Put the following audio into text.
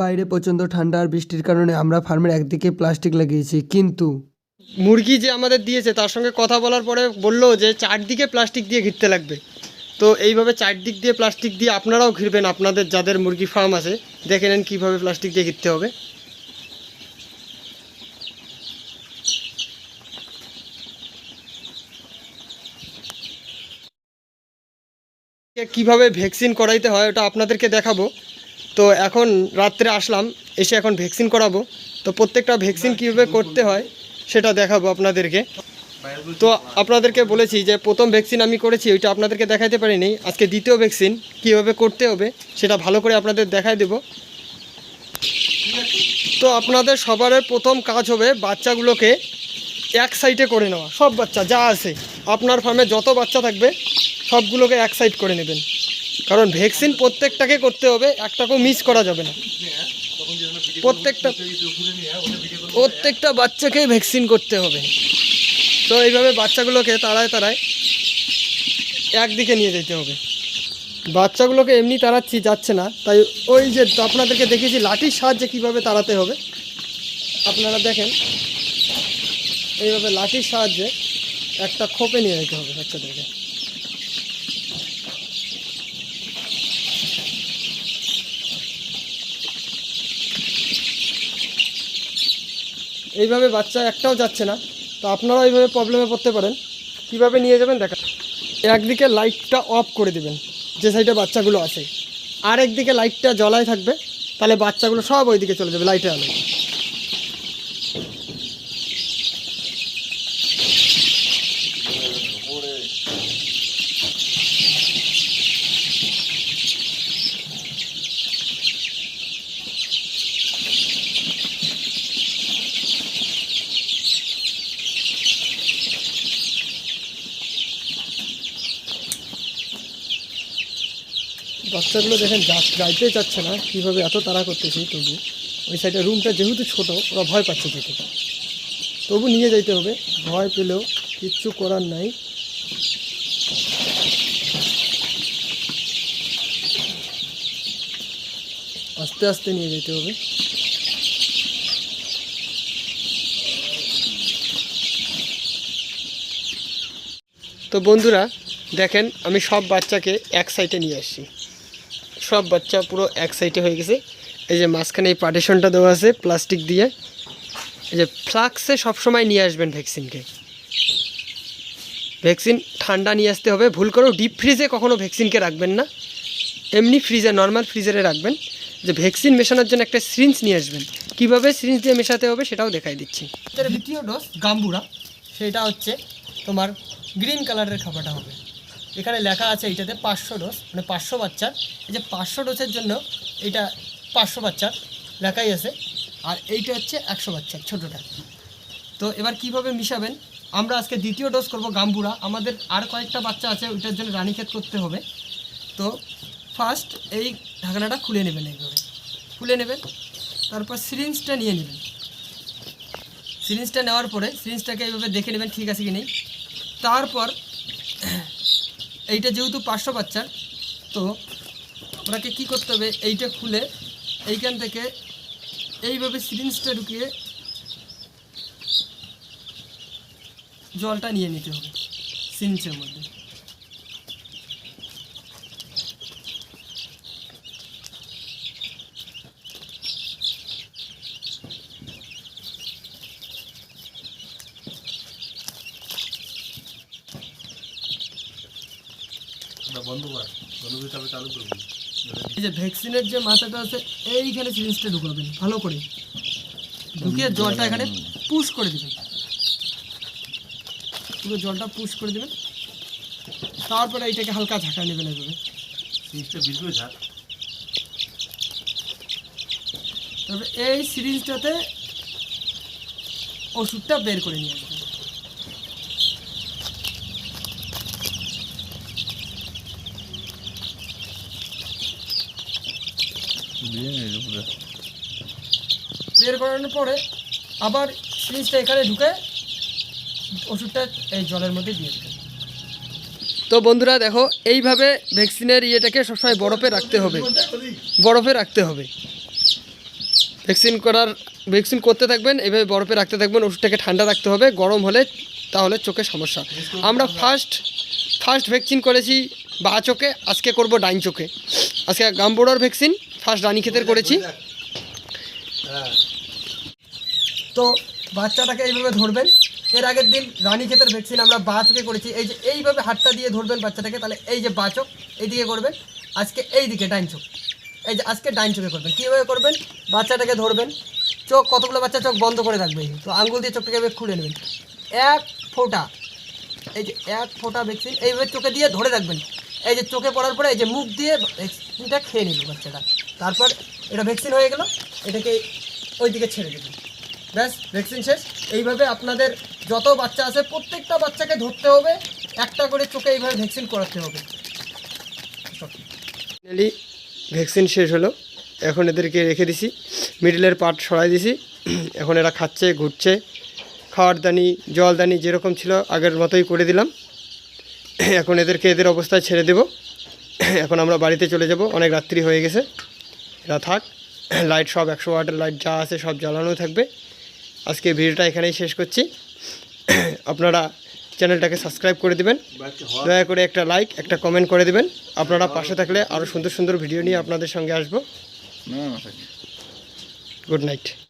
বাইরে প্রচণ্ড ঠান্ডা আর বৃষ্টির কারণে আমরা ফার্মের একদিকে প্লাস্টিক লাগিয়েছি, কিন্তু মুরগি যে আমাদের দিয়েছে, তার সঙ্গে কথা বলার পরে বলল যে চারদিকে প্লাস্টিক দিয়ে ঘিরতে লাগবে। তো এইভাবে চারদিক দিয়ে প্লাস্টিক দিয়ে আপনারাও ঘিরবেন, আপনাদের যাদের মুরগি ফার্ম আছে। দেখে নেন কীভাবে প্লাস্টিক দিয়ে ঘিরতে হবে। কীভাবে ভ্যাকসিন করাইতে হয়, ওটা আপনাদেরকে দেখাবো। তো এখন রাত্রে আসলাম, এসে এখন ভ্যাকসিন করাবো। তো প্রত্যেকটা ভ্যাকসিন কীভাবে করতে হয়, সেটা দেখাবো আপনাদেরকে। তো আপনাদেরকে বলেছি যে, প্রথম ভ্যাকসিন আমি করেছি, ওইটা আপনাদেরকে দেখাতে পারিনি। আজকে দ্বিতীয় ভ্যাকসিন কীভাবে করতে হবে, সেটা ভালো করে আপনাদের দেখায় দেব। তো আপনাদের সবার প্রথম কাজ হবে বাচ্চাগুলোকে এক সাইডে করে নেওয়া। সব বাচ্চা, যা আছে। আপনার ফার্মে যত বাচ্চা থাকবে, সবগুলোকে এক সাইড করে নেবেন। কারণ ভ্যাকসিন প্রত্যেকটাকে করতে হবে, একটাকেও মিস করা যাবে না। প্রত্যেকটা প্রত্যেকটা বাচ্চাকেই ভ্যাকসিন করতে হবে। তো এইভাবে বাচ্চাগুলোকে তাড়ায় তাড়ায় একদিকে নিয়ে যেতে হবে। বাচ্চাগুলোকে এমনি তাড়াচ্ছি, যাচ্ছে না। তাই ওই যে আপনাদেরকে দেখেছি লাঠির সাহায্যে কীভাবে তাড়াতে হবে। আপনারা দেখেন, এইভাবে লাঠির সাহায্যে একটা খোপে নিয়ে যেতে হবে বাচ্চাদেরকে। এইভাবে বাচ্চা একটাও যাচ্ছে না। তো আপনারাও এইভাবে প্রবলেমে পড়তে পারেন। কীভাবে নিয়ে যাবেন দেখা। একদিকে লাইটটা অফ করে দিবেন, যে সাইডে বাচ্চাগুলো আছে। আর একদিকে লাইটটা জ্বলাই থাকবে, তাহলে বাচ্চাগুলো সব ওইদিকে চলে যাবে লাইটে আলো। বাচ্চাগুলো দেখেন যা- যাইতেই চাচ্ছে না, কীভাবে এত তাড়া করতেছি তবু। ওই সাইডে রুমটা যেহেতু ছোট, ওরা ভয় পাচ্ছে যেতে তবু নিয়ে যাইতে হবে, ভয় পেলেও কিচ্ছু করার নাই। আস্তে আস্তে নিয়ে যেতে হবে। তো বন্ধুরা, দেখেন আমি সব বাচ্চাকে এক সাইডে নিয়ে আসছি। সব বাচ্চা পুরো এক সাইডে হয়ে গেছে। এই যে মাঝখানে এই পার্টিশনটা দেওয়া আছে প্লাস্টিক দিয়ে। এই যে ফ্লাক্সে সবসময় নিয়ে আসবেন ভ্যাকসিনকে ভ্যাকসিন ঠান্ডা নিয়ে আসতে হবে। ভুল করেও ডিপ ফ্রিজে কখনও ভ্যাকসিনকে রাখবেন না। এমনি ফ্রিজে নর্মাল ফ্রিজারে রাখবেন। যে ভ্যাকসিন মেশানোর জন্য একটা সিরিঞ্জ নিয়ে আসবেন। কীভাবে সিরিঞ্জ দিয়ে মেশাতে হবে সেটাও দেখাই দিচ্ছি। দ্বিতীয় ডোজ গাম্বুরা। সেটা হচ্ছে তোমার গ্রিন কালারের খাবারটা হবে। এখানে লেখা আছে এইটাতে পাঁচশো ডোজ মানে পাঁচশো বাচ্চার। এই যে পাঁচশো ডোজের জন্য এইটা পাঁচশো বাচ্চার লেখাই আছে। আর এইটা হচ্ছে একশো বাচ্চার ছোটোটা। তো এবার কীভাবে মিশাবেন? আমরা আজকে দ্বিতীয় ডোজ করব গাম্বুরা। আমাদের আর কয়েকটা বাচ্চা আছে, ওইটার জন্য রানীক্ষেত করতে হবে। তো ফার্স্ট এই ঢাকনাটা খুলে নেবেন এইভাবে। খুলে নেবেন, তারপর সিরিঞ্জটা নিয়ে নেবেন। সিরিঞ্জটা নেওয়ার পরে সিরিঞ্জটাকে এইভাবে দেখে নেবেন ঠিক আছে কি নেই। তারপর এইটা যেহেতু পাঁচশো বাচ্চা, তো ওনাকে কি করতে হবে, এইটা খুলে এইখান থেকে এইভাবে সিরিঞ্জটা ঢুকিয়ে জলটা নিয়ে নিতে হবে, সিরিঞ্জের মধ্যে। এই যে ভ্যাকসিনের যে মাথাটা আছে এইখানে সিরিঞ্জটা ঢুকাবেন ভালো করে। ঢুকিয়ে জলটা এখানে পুশ করে দিবেন। পুরো জলটা পুশ করে দিবেন। তারপরে এইটাকে হালকা ঝাঁকা নেবেন এইভাবে তারপরে এই সিরিঞ্জটাতে ওষুধটা বের করে নিয়ে আসবেন। বের করানোর পরে আবার সিরিজটা এখানে ঢুকে ওষুধটা এই জলের মধ্যে দিয়ে দেবেন তো বন্ধুরা দেখো এইভাবে ভ্যাকসিনের ইয়েটাকে সবসময় বরফে রাখতে হবে। বরফে রাখতে হবে। ভ্যাকসিন করার ভ্যাকসিন করতে থাকবেন এভাবে বরফে রাখতে থাকবেন ওষুধটাকে ঠান্ডা রাখতে হবে গরম হলে তাহলে চোখে সমস্যা। আমরা ফার্স্ট ফার্স্ট ভ্যাকসিন করেছি বা চোখে আজকে করব ডাইন চোখে। আজকে গাম্বোড়ার ভ্যাকসিন ফার্স্ট রানী ক্ষেতের করেছি। তো বাচ্চাটাকে এইভাবে ধরবেন। এর আগের দিন রানী ক্ষেতের ভ্যাকসিন আমরা বাচকে করেছি। এই যে এইভাবে হাতটা দিয়ে ধরবেন বাচ্চাটাকে, তাহলে এই যে বাচক, এইদিকে করবেন। আজকে এই দিকে ডাইন চোখ। এই যে আজকে ডাইন চোখে করবেন। কীভাবে করবেন? বাচ্চাটাকে ধরবেন। চোখ, কতগুলো বাচ্চা চোখ বন্ধ করে রাখবে? তো আঙ্গুল দিয়ে চোখটাকে এভাবে খুলে নেবেন। এক ফোঁটা। এই যে এক ফোঁটা ভ্যাকসিন এইভাবে চোখে দিয়ে ধরে রাখবেন। এই যে চোখে পড়ার পরে এই যে মুখ দিয়ে ভ্যাকসিনটা খেয়ে নিল বাচ্চাটা। তারপর এটা ভ্যাকসিন হয়ে গেল, এটাকে ওই দিকে ছেড়ে দেবেন ব্যাস ভ্যাকসিন শেষ। এইভাবে আপনাদের যত বাচ্চা আছে, প্রত্যেকটা বাচ্চাকে ধরতে হবে, একটা করে চোখে এইভাবে ভ্যাকসিন করাতে হবে। ভ্যাকসিন শেষ হলো। এখন এদেরকে রেখে দিছি। মিডিলের পার্ট সরাই দিছি। এখন এরা খাচ্ছে, ঘুরছে। খাওয়ার দানি জল দানি যেরকম ছিল, আগের মতোই করে দিলাম। এখন এদেরকে এদের অবস্থায় ছেড়ে দেব। এখন আমরা বাড়িতে চলে যাব। অনেক রাত্রি হয়ে গেছে। এরা থাক লাইট সব একশো ওয়াটের লাইট যা আছে সব জ্বালানো থাকবে। আজকে ভিডিওটা এখানেই শেষ করছি। আপনারা চ্যানেলটাকে সাবস্ক্রাইব করে দেবেন। দয়া করে একটা লাইক একটা কমেন্ট করে দেবেন। আপনারা পাশে থাকলে আরও সুন্দর সুন্দর ভিডিও নিয়ে আপনাদের সঙ্গে আসব। Good night